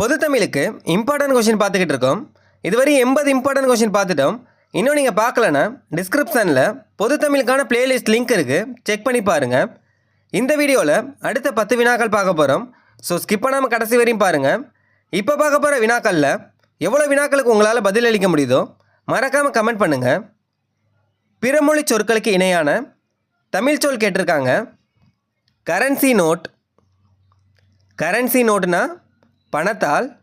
பொது தமிழுக்கு important question பார்த்துக்கிட்டு இருக்கோம். இதுவரை எண்பது இம்பார்ட்டன்ட் கொஷின் பார்த்துட்டோம். இன்னும் நீங்கள் பார்க்கலனா டிஸ்கிரிப்ஷனில் பொது தமிழுக்கான பிளேலிஸ்ட் லிங்க் இருக்குது செக் பண்ணி பாருங்கள் இந்த வீடியோவில் அடுத்த பத்து வினாக்கள் பார்க்க போகிறோம் ஸோ ஸ்கிப் பண்ணாமல் கடைசி வரையும் பாருங்கள் இப்போ பார்க்க போகிற வினாக்களில் எவ்வளோ வினாக்களுக்கு உங்களால் பதிலளிக்க முடியுதோ மறக்காமல் கமெண்ட் பண்ணுங்கள் பிறமொழி சொற்களுக்கு இணையான தமிழ் சொல் கேட்டிருக்காங்க. கரன்சி நோட் கரன்சி நோட்டுனா பணத்தால்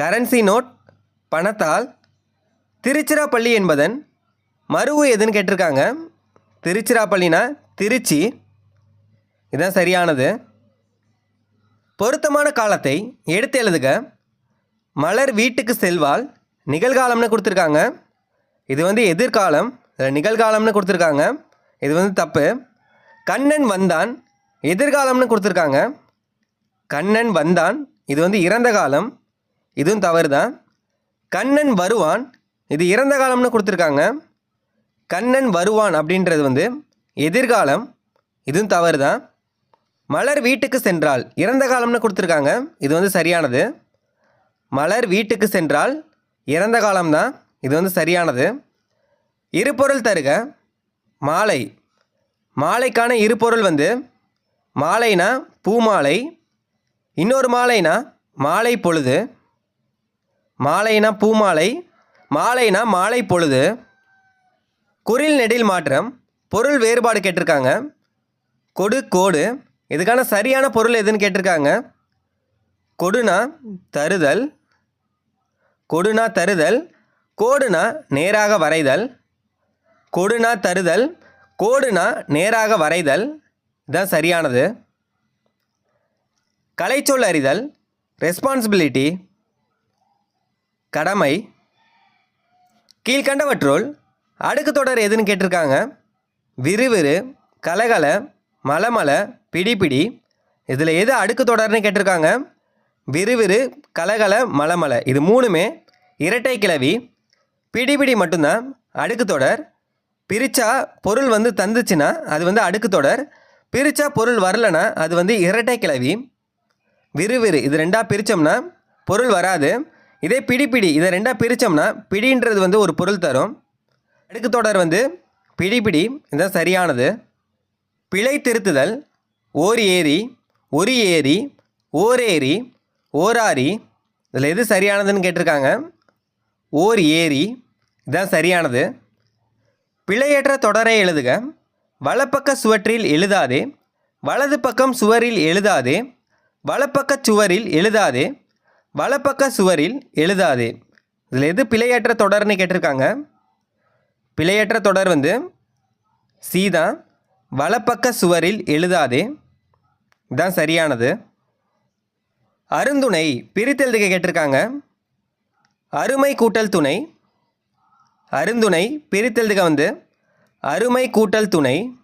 கரன்சி நோட் பணத்தால் திருச்சிராப்பள்ளி என்பதன் மருவு எதுன்னு கேட்டிருக்காங்க. திருச்சிராப்பள்ளினா திருச்சி. இதுதான் சரியானது. பொருத்தமான காலத்தை எடுத்து எழுதுக. மலர் வீட்டுக்கு செல்வாள் நிகழ்காலம்னு கொடுத்துருக்காங்க. இது வந்து எதிர்காலம் இதில் நிகழ்காலம்னு கொடுத்துருக்காங்க. இது வந்து தப்பு. கண்ணன் வந்தான் எதிர்காலம்னு கொடுத்துருக்காங்க. கண்ணன் வந்தான் இது வந்து இறந்த காலம். இதுவும் தவறு தான் கண்ணன் வருவான். இது இறந்த காலம்னு கொடுத்துருக்காங்க. கண்ணன் வருவான் அப்படின்றது வந்து எதிர்காலம். இதுவும் தவறு தான் மலர் வீட்டுக்கு சென்றால் இறந்த காலம்னு கொடுத்துருக்காங்க. இது வந்து சரியானது. மலர் வீட்டுக்கு சென்றால் இறந்த காலம்தான். இது வந்து சரியானது. இருபொருள் தருக. மாலை. மாலைக்கான இருபொருள் வந்து மாலைனா பூமாலை இன்னொரு மாலைனா மாலை பொழுது மாலைனா பூமாலை மாலைனா மாலை பொழுது குரில் நெடில் மாற்றம் பொருள் வேறுபாடு கேட்டிருக்காங்க. கொடு கோடு இதுக்கான சரியான பொருள் எதுன்னு கேட்டிருக்காங்க. கொடுனா தருதல் கொடுனா தருதல் கோடுனா நேராக வரைதல் கொடுனா தருதல் கோடுனா நேராக வரைதல் இதுதான் சரியானது. கலைச்சொல் அறிதல் ரெஸ்பான்சிபிலிட்டி கடமை கீழ்கண்டவற்றுள் அடுக்கு தொடர் எதுன்னு கேட்டிருக்காங்க. விறுவிறு கலகல மலமல பிடிபிடி இதில் எது அடுக்கு தொடர்னு கேட்டிருக்காங்க? விறுவிறு கலகல மலமல இது மூணுமே இரட்டை கிளவி. பிடிபிடி மட்டும்தான் அடுக்கு தொடர். பிரித்தா பொருள் வந்து தந்துச்சுன்னா அது வந்து அடுக்கு தொடர். பிரித்தா பொருள் வரலனா அது வந்து இரட்டை கிளவி. விறுவிறு இது ரெண்டாக பிரித்தோம்னா பொருள் வராது. இதே பிடிப்பிடி இதை ரெண்டாக பிரித்தோம்னா பிடின்றது வந்து ஒரு பொருள் தரும். அடுக்கு தொடர் வந்து பிடிப்பிடி இதுதான் சரியானது. பிழை திருத்துதல். ஓர் ஏரி ஒரு ஏரி ஓரேரி ஓராரி இதில் எது சரியானதுன்னு கேட்டிருக்காங்க. ஓர் ஏரி. இதுதான் சரியானது. பிழையற்ற தொடரை எழுதுக. வலப்பக்க சுவற்றில் எழுதாதே. வலது பக்கம் சுவரில் எழுதாதே. வலப்பக்க சுவரில் எழுதாதே. வலப்பக்க சுவரில் எழுதாதே. இதில் எது பிழையற்ற தொடர்னு கேட்டிருக்காங்க? பிழையற்ற தொடர் வந்து சீதா வலப்பக்க சுவரில் எழுதாதே. இதுதான் சரியானது. அருந்துணை பிரித்தெழுதுக கேட்டிருக்காங்க. அருமை கூட்டல் துணை. அருந்துணை பிரித்தெழுதுக வந்து அருமை கூட்டல் துணை.